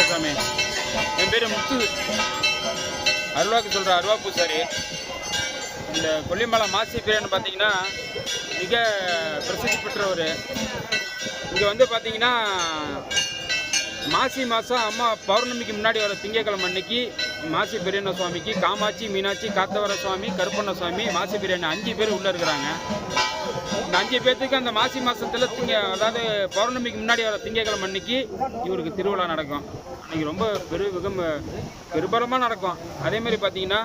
இல்லை சாமி. என் பேர் முத்து. அருவாக்கு சொல்கிற அருவா பூசாரி. இந்த கொல்லிமலை மாசி பிரியாணி பார்த்தீங்கன்னா மிக பிரசித்தி பெற்றவர். இங்கே வந்து பார்த்தீங்கன்னா மாசி மாதம் அம்மா பௌர்ணமிக்கு முன்னாடி வர திங்கக்கிழமை அன்னைக்கு மாசி பிரியண்ண சுவாமிக்கு காமாட்சி மீனாட்சி காத்தவர சுவாமி கருப்பண்ண சுவாமி மாசி பிரியாணி அஞ்சு பேர் உள்ளே இருக்கிறாங்க. இந்த அஞ்சு பேர்த்துக்கு அந்த மாசி மாதத்தில் திங்க அதாவது பௌர்ணமிக்கு முன்னாடி வர திங்கக்கிழமை அன்னைக்கு இவருக்கு திருவிழா நடக்கும். அன்றைக்கி ரொம்ப பெரு மிக பெருபலமாக நடக்கும். அதே மாதிரி பார்த்தீங்கன்னா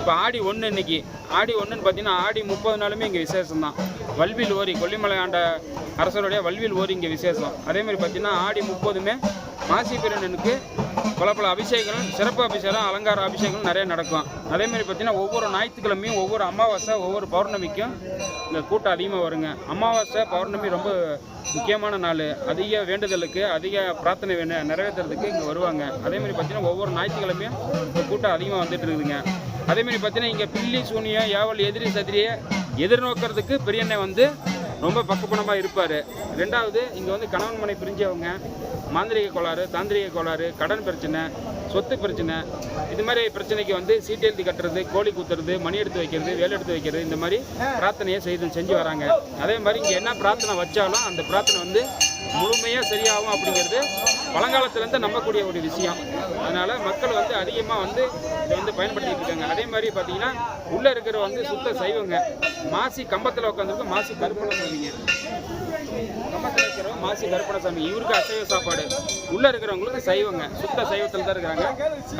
இப்போ ஆடி ஒன்று இன்னைக்கு ஆடி ஒன்றுன்னு பார்த்தீங்கன்னா ஆடி முப்பது நாளுமே இங்கே விசேஷம் தான் வல்வில் ஓரி கொல்லிமலை ஆண்ட அரசருடைய வல்வில் ஓரி இங்கே விசேஷம். அதேமாதிரி பார்த்தீங்கன்னா ஆடி முப்பதுமே மாசி பிறனுக்கு பல பல அபிஷேகங்கள் சிறப்பு அபிஷேகம் அலங்கார அபிஷேகங்கள் நிறைய நடக்கும். அதே மாதிரி பார்த்தீங்கன்னா ஒவ்வொரு ஞாயிற்றுக்கிழமையும் ஒவ்வொரு அமாவாசை ஒவ்வொரு பௌர்ணமிக்கும் இந்த கூட்டம் அதிகமாக வருங்க. அமாவாசை பௌர்ணமி ரொம்ப முக்கியமான நாள். அதிக வேண்டுதலுக்கு அதிக பிரார்த்தனை வேண நிறைவேற்றுறதுக்கு இங்கே வருவாங்க. அதே மாதிரி பார்த்தீங்கன்னா ஒவ்வொரு ஞாயிற்றுக்கிழமையும் இந்த கூட்டம் அதிகமாக வந்துட்டு இருக்குதுங்க. அதேமாரி பார்த்திங்கன்னா பார்த்தீங்கன்னா இங்கே பில்லி சூனியம் ஏவல் எதிரி சதிரியை எதிர்நோக்கிறதுக்கு பெரியண்ணை வந்து ரொம்ப பக்கபலமாக இருப்பார். ரெண்டாவது இங்கே வந்து கணவன் மனை பிரிஞ்சவங்க மாந்திரிக கோளாறு தாந்திரிக கோளாறு கடன் பிரச்சனை சொத்து பிரச்சனை இது மாதிரி பிரச்சனைக்கு வந்து சீட்டு எழுதி கட்டுறது கோழி குத்துறது மணி எடுத்து வைக்கிறது வேலை எடுத்து வைக்கிறது இந்த மாதிரி பிரார்த்தனையை செய்து செஞ்சு வராங்க. அதே மாதிரி இங்கே என்ன பிரார்த்தனை வச்சாலும் அந்த பிரார்த்தனை வந்து முழுமையாக சரியாகும் அப்படிங்கிறது பழங்காலத்துலேருந்து நம்பக்கூடிய ஒரு விஷயம். அதனால் மக்கள் வந்து அதிகமாக வந்து இதை வந்து பயன்படுத்திட்டு இருக்காங்க. அதே மாதிரி பார்த்தீங்கன்னா உள்ளே இருக்கிற வந்து சுத்த சைவங்க மாசி கம்பத்தில் உட்காந்துருக்கு மாசி கருப்பண சாமிங்க கம்பத்தில் இருக்கிறவங்க மாசி கருப்பண சாமி இவருக்கு அசைவ சாப்பாடு. உள்ளே இருக்கிறவங்களுக்கு சைவங்க சுத்த சைவத்தில் தான் இருக்கிறாங்க.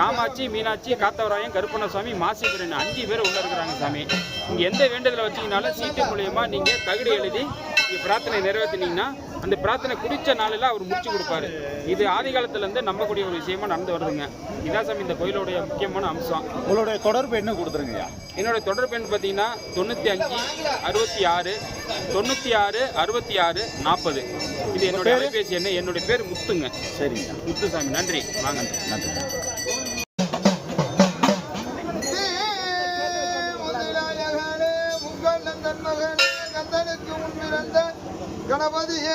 காமாட்சி மீனாட்சி காத்தவராயம் கருப்பண சாமி அஞ்சு பேர் உள்ளே இருக்கிறாங்க சாமி. நீங்கள் எந்த வேண்டுதலை வச்சிங்கனாலும் சீட்டு மூலியமாக நீங்கள் தகுதி எழுதி நீங்கள் பிரார்த்தனை நிறைவேற்றினீங்கன்னா அந்த பிரார்த்தனை குறித்த நாளில் அவர் முடிச்சு கொடுப்பாரு. இது ஆதி காலத்துலேருந்து நம்பக்கூடிய ஒரு விஷயமா நடந்து வருதுங்க. இதான் சாமி இந்த கோயிலுடைய முக்கியமான அம்சம். உங்களுடைய தொடர்பு என்ன கொடுத்துருங்கய்யா என்னோட தொடர்பு எண் பார்த்தீங்கன்னா தொண்ணூற்றி அஞ்சு அறுபத்தி ஆறு தொண்ணூற்றி ஆறு அறுபத்தி ஆறு நாற்பது. இது என்னுடைய அலைபேசி எண்ணு. என்னுடைய பேர் முத்துங்க. சரிங்க. முத்துசாமி. நன்றி. வாங்க. நன்றி. Canavandinha,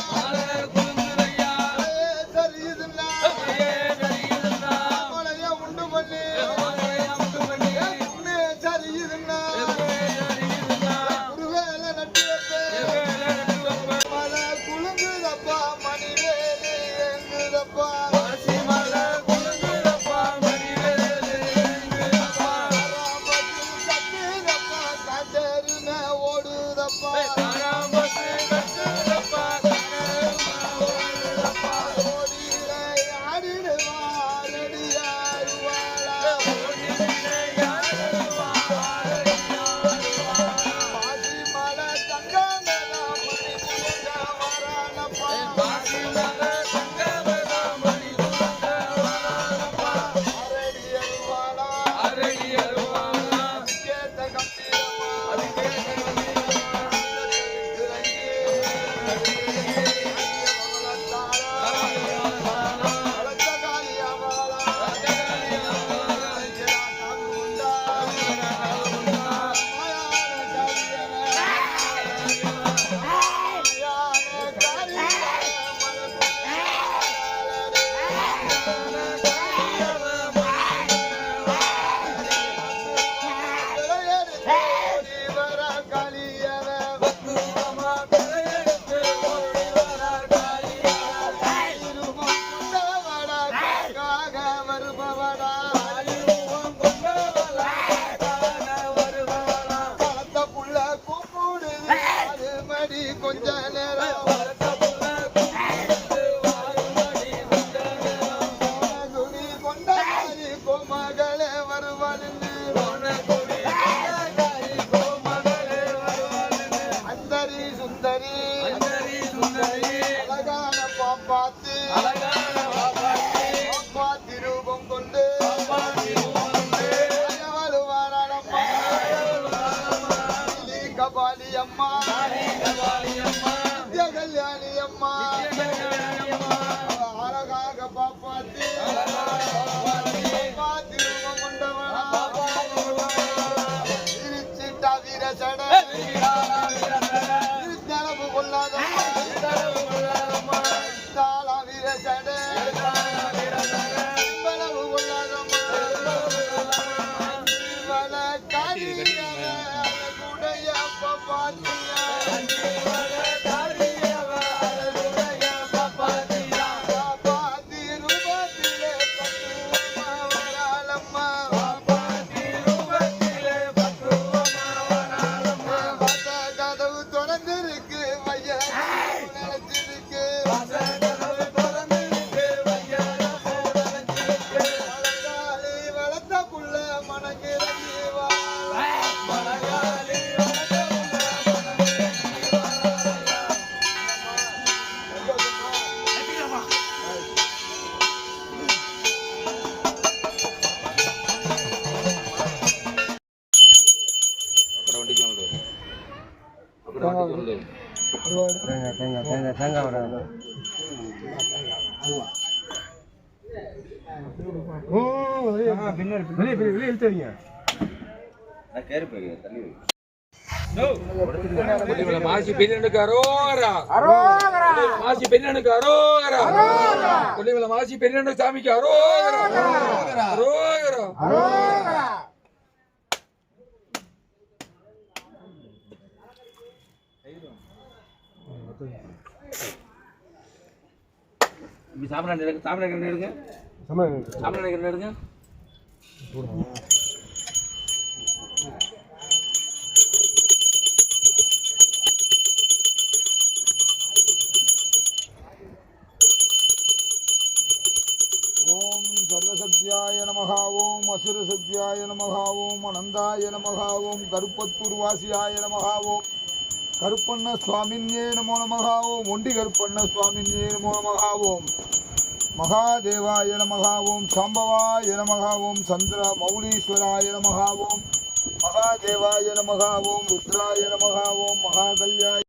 Hallelujah. கல்யாணி அம்மா. மாசி பெரியனுக்கு அரோகரா. மாசி பெரியனுக்கு அரோகரா. மாசி பெரியனு சாமிக்கு அரோகரா. அரோகரா. சாப்பிட எடுங்க சாப்பிட எடுங்க சாப்பிட எடுங்க ஓம் சர்வசக்தியாய நமகா ஓம் அசுரசக்தியாய நமகா ஓம் அனந்தாய நமகா ஓம் கருப்பத்தூர் வாசியாய நமகா ஓம் கருப்பண்ண சுவாமின்யே நமோ நமகாவோம் ஒண்டி கருப்பண்ண சுவாமின்யே நமோ நமகாவோம் மகாதேவாய நமகாவோம் சாம்பவாய நமகாவோம் சந்திர மௌலீஸ்வராய நமகாவோம் மகாதேவாய நமகாவோம் ருத்ராய நமகாவோம் மகாகல்யாய